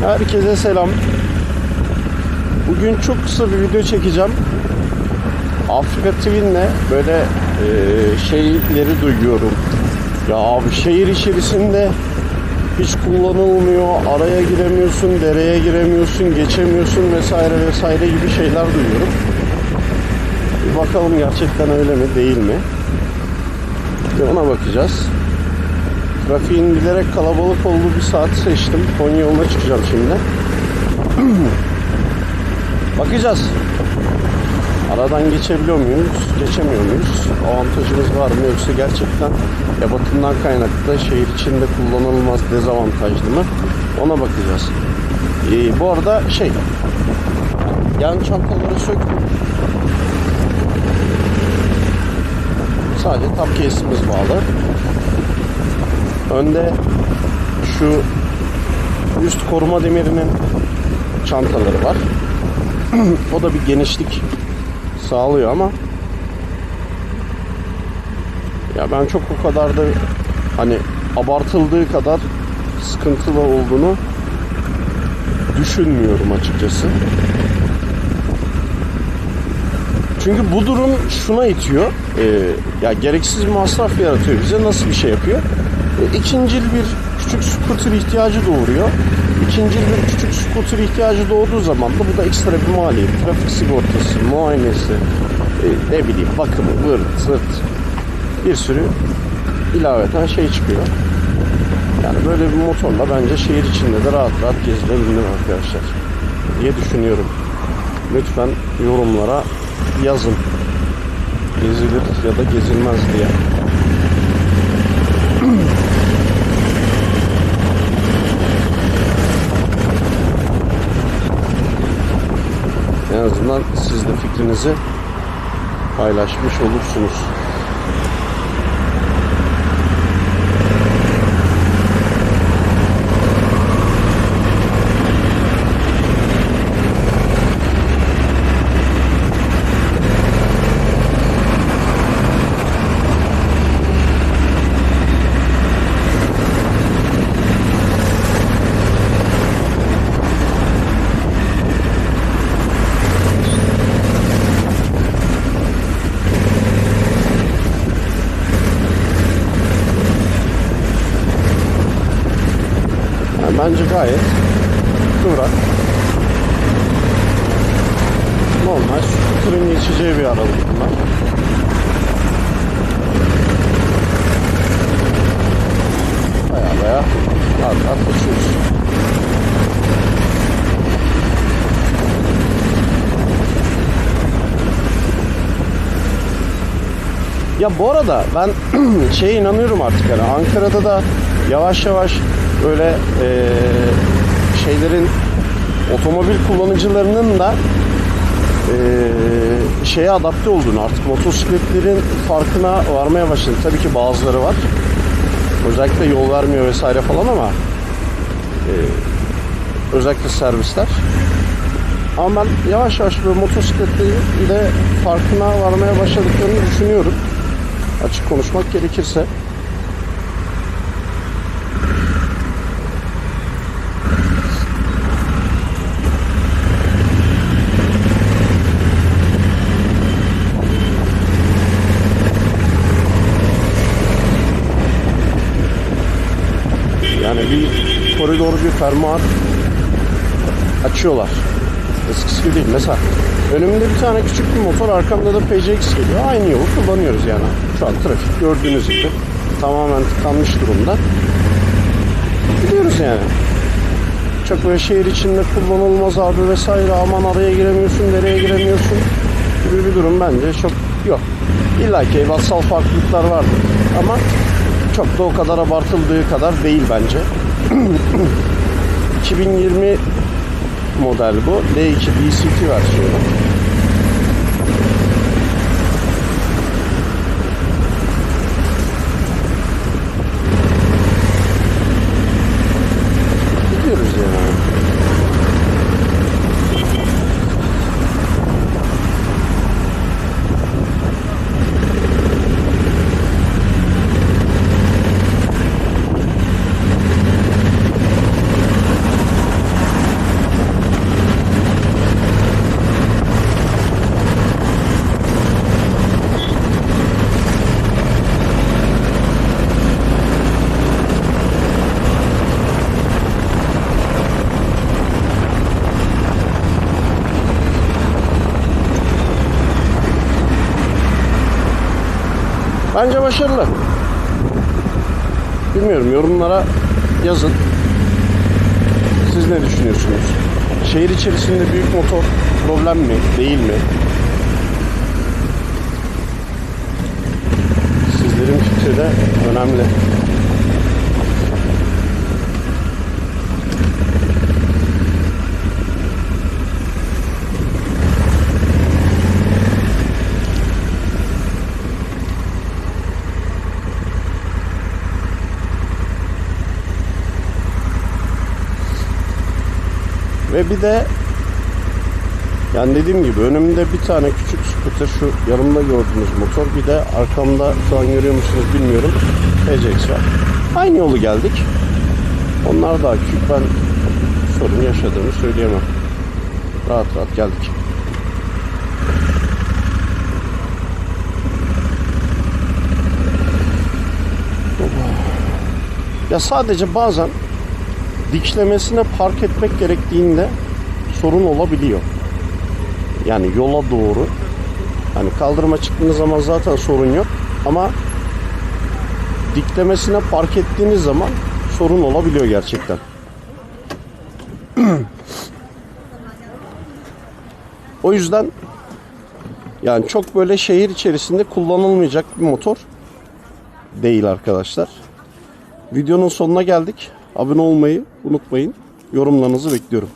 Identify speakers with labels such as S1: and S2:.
S1: Herkese selam. Bugün çok kısa bir video çekeceğim. Afrika TV'nle böyle e, şeyleri duyuyorum. Ya abi şehir içerisinde hiç kullanılmıyor, araya giremiyorsun, dereye giremiyorsun, geçemiyorsun vesaire vesaire gibi şeyler duyuyorum. Bir bakalım gerçekten öyle mi değil mi? Bir ona bakacağız. Trafiğin bilerek kalabalık olduğu bir saat seçtim. Konya yoluna çıkacağım şimdi. Bakacağız. Aradan geçebiliyor muyuz? Geçemiyor muyuz? Avantajımız var mı yoksa gerçekten ebatından kaynaklı şehir içinde kullanılmaz dezavantajlı mı? Ona bakacağız. Ee, bu arada şey yan çantaları söktüm. Sadece top case'imiz bağlı. Önde şu üst koruma demirinin çantaları var. o da bir genişlik sağlıyor ama ya ben çok o kadar da hani abartıldığı kadar sıkıntılı olduğunu düşünmüyorum açıkçası. Çünkü bu durum şuna itiyor. Ee, ya gereksiz masraf yaratıyor bize. Nasıl bir şey yapıyor? İkincil bir küçük scooter ihtiyacı doğuruyor. İkincil bir küçük scooter ihtiyacı doğduğu zaman da bu da ekstra bir maliyet. Trafik sigortası, muayenesi, e, ne bileyim bakımı, vırt, zırt bir sürü ilaveten şey çıkıyor. Yani böyle bir motorla bence şehir içinde de rahat rahat gezilebilir arkadaşlar diye düşünüyorum. Lütfen yorumlara yazın. Gezilir ya da gezilmez diye. Azından siz de fikrinizi paylaşmış olursunuz. Yani bence gayet kıvrak. Normal scooter'ın geçeceği bir aralık bunlar. Baya baya rahat rahat geçiyoruz. Ya bu arada ben şeye inanıyorum artık yani Ankara'da da yavaş yavaş böyle eee, şeylerin otomobil kullanıcılarının da eee, şeye adapte olduğunu artık motosikletlerin farkına varmaya başladı. Tabii ki bazıları var. Özellikle yol vermiyor vesaire falan ama eee, özellikle servisler. Ama ben yavaş yavaş böyle motosikletlerin de farkına varmaya başladıklarını düşünüyorum. Açık konuşmak gerekirse. Yani bir koridor bir fermuar açıyorlar. Eskisi gibi değil. Mesela önümde bir tane küçük bir motor, arkamda da PCX geliyor. Aynı yolu kullanıyoruz yani. Şu an trafik gördüğünüz gibi tamamen tıkanmış durumda. Gidiyoruz yani. Çok böyle şehir içinde kullanılmaz abi vesaire aman araya giremiyorsun, nereye giremiyorsun gibi bir durum bence çok yok. İlla ki ebatsal farklılıklar vardır ama çok da o kadar abartıldığı kadar değil bence. 2020 model bu. D2 DCT versiyonu. Gidiyoruz yani. Bence başarılı. Bilmiyorum yorumlara yazın. Siz ne düşünüyorsunuz? Şehir içerisinde büyük motor problem mi, değil mi? Sizlerin fikri de önemli. Ve bir de yani dediğim gibi önümde bir tane küçük scooter şu yanımda gördüğünüz motor bir de arkamda şu an görüyor musunuz bilmiyorum TCX var. Aynı yolu geldik. Onlar daha küçük ben sorun yaşadığımı söyleyemem. Rahat rahat geldik. Ya sadece bazen diklemesine park etmek gerektiğinde sorun olabiliyor. Yani yola doğru. Hani kaldırıma çıktığınız zaman zaten sorun yok. Ama diklemesine park ettiğiniz zaman sorun olabiliyor gerçekten. o yüzden yani çok böyle şehir içerisinde kullanılmayacak bir motor değil arkadaşlar. Videonun sonuna geldik. Abone olmayı unutmayın. Yorumlarınızı bekliyorum.